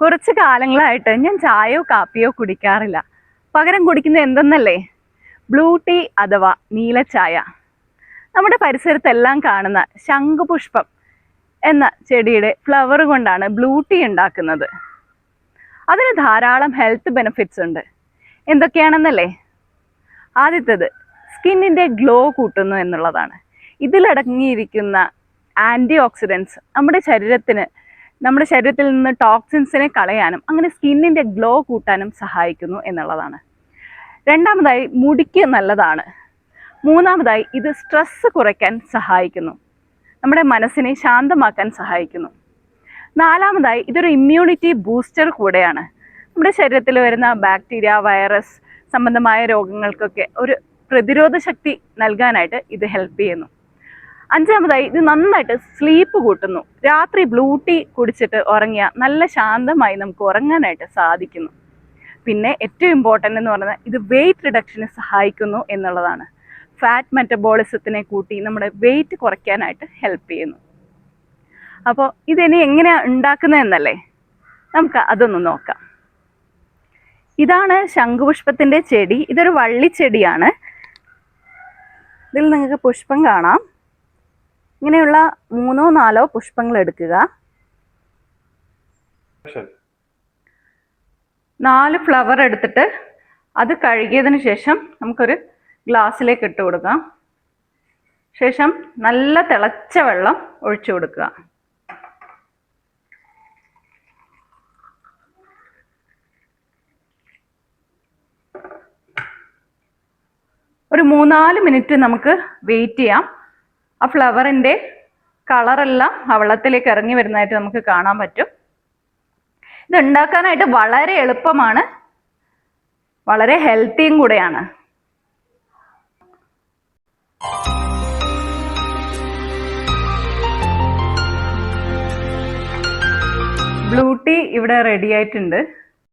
കുറച്ച് കാലങ്ങളായിട്ട് ഞാൻ ചായയോ കാപ്പിയോ കുടിക്കാറില്ല. പകരം കുടിക്കുന്നത് എന്തെന്നല്ലേ? ബ്ലൂ ടീ അഥവാ നീലച്ചായ നമ്മുടെ പരിസരത്തെല്ലാം കാണുന്ന ശംഖുപുഷ്പം എന്ന ചെടിയുടെ ഫ്ലവർ കൊണ്ടാണ് ബ്ലൂ ടീ ഉണ്ടാക്കുന്നത്. അതിന് ധാരാളം ഹെൽത്ത് ബെനിഫിറ്റ്സ് ഉണ്ട്. എന്തൊക്കെയാണെന്നല്ലേ? ആദ്യത്തേത് സ്കിന്നിന്റെ ഗ്ലോ കൂട്ടുന്നു എന്നുള്ളതാണ്. ഇതിലടങ്ങിയിരിക്കുന്ന ആന്റി ഓക്സിഡൻസ് നമ്മുടെ ശരീരത്തിന് നമ്മുടെ ശരീരത്തിൽ നിന്ന് ടോക്സിൻസിനെ കളയാനും അങ്ങനെ സ്കിന്നിന്റെ ഗ്ലോ കൂട്ടാനും സഹായിക്കുന്നു എന്നുള്ളതാണ്. രണ്ടാമതായി മുടിക്ക് നല്ലതാണ്. മൂന്നാമതായി ഇത് സ്ട്രെസ്സ് കുറയ്ക്കാൻ സഹായിക്കുന്നു. നമ്മുടെ മനസ്സിനെ ശാന്തമാക്കാൻ സഹായിക്കുന്നു. നാലാമതായി ഇതൊരു ഇമ്മ്യൂണിറ്റി ബൂസ്റ്റർ കൂടെയാണ്. നമ്മുടെ ശരീരത്തിൽ വരുന്ന ബാക്ടീരിയ വൈറസ് സംബന്ധമായ രോഗങ്ങൾക്കൊക്കെ ഒരു പ്രതിരോധ ശക്തി നൽകാനായിട്ട് ഇത് ഹെൽപ്പ് ചെയ്യുന്നു. അഞ്ചാമതായി ഇത് നന്നായിട്ട് സ്ലീപ്പ് കൂട്ടുന്നു. രാത്രി ബ്ലൂ ടീ കുടിച്ചിട്ട് ഉറങ്ങിയാൽ നല്ല ശാന്തമായി നമുക്ക് ഉറങ്ങാനായിട്ട് സാധിക്കുന്നു. പിന്നെ ഏറ്റവും ഇമ്പോർട്ടന്റ് എന്ന് പറയുന്നത് ഇത് വെയിറ്റ് റിഡക്ഷന് സഹായിക്കുന്നു എന്നുള്ളതാണ്. ഫാറ്റ് മെറ്റബോളിസത്തിനെ കൂട്ടി നമ്മുടെ വെയിറ്റ് കുറയ്ക്കാനായിട്ട് ഹെൽപ്പ് ചെയ്യുന്നു. അപ്പോൾ ഇതിനെ എങ്ങനെയാണ് ഉണ്ടാക്കുന്നതെന്നല്ലേ നമുക്ക് അതൊന്ന് നോക്കാം. ഇതാണ് ശംഖുപുഷ്പത്തിന്റെ ചെടി. ഇതൊരു വള്ളിച്ചെടിയാണ്. ഇതിൽ നിങ്ങൾക്ക് പുഷ്പം കാണാം. ഇങ്ങനെയുള്ള മൂന്നോ നാലോ പുഷ്പങ്ങൾ എടുക്കുക. നാല് ഫ്ലവർ എടുത്തിട്ട് അത് കഴുകിയതിന് ശേഷം നമുക്കൊരു ഗ്ലാസ്സിലേക്ക് ഇട്ട് കൊടുക്കാം. ശേഷം നല്ല തിളച്ച വെള്ളം ഒഴിച്ചു കൊടുക്കുക. ഒരു മൂന്നാൽ മിനിറ്റ് നമുക്ക് വെയിറ്റ് ചെയ്യാം. ആ ഫ്ലവറിന്റെ കളറെല്ലാം ആ വെള്ളത്തിലേക്ക് ഇറങ്ങി വരുന്നതായിട്ട് നമുക്ക് കാണാൻ പറ്റും. ഇത് ഉണ്ടാക്കാനായിട്ട് വളരെ എളുപ്പമാണ്. വളരെ ഹെൽത്തിയും കൂടെയാണ്. ബ്ലൂ ടീ ഇവിടെ റെഡി ആയിട്ടുണ്ട്.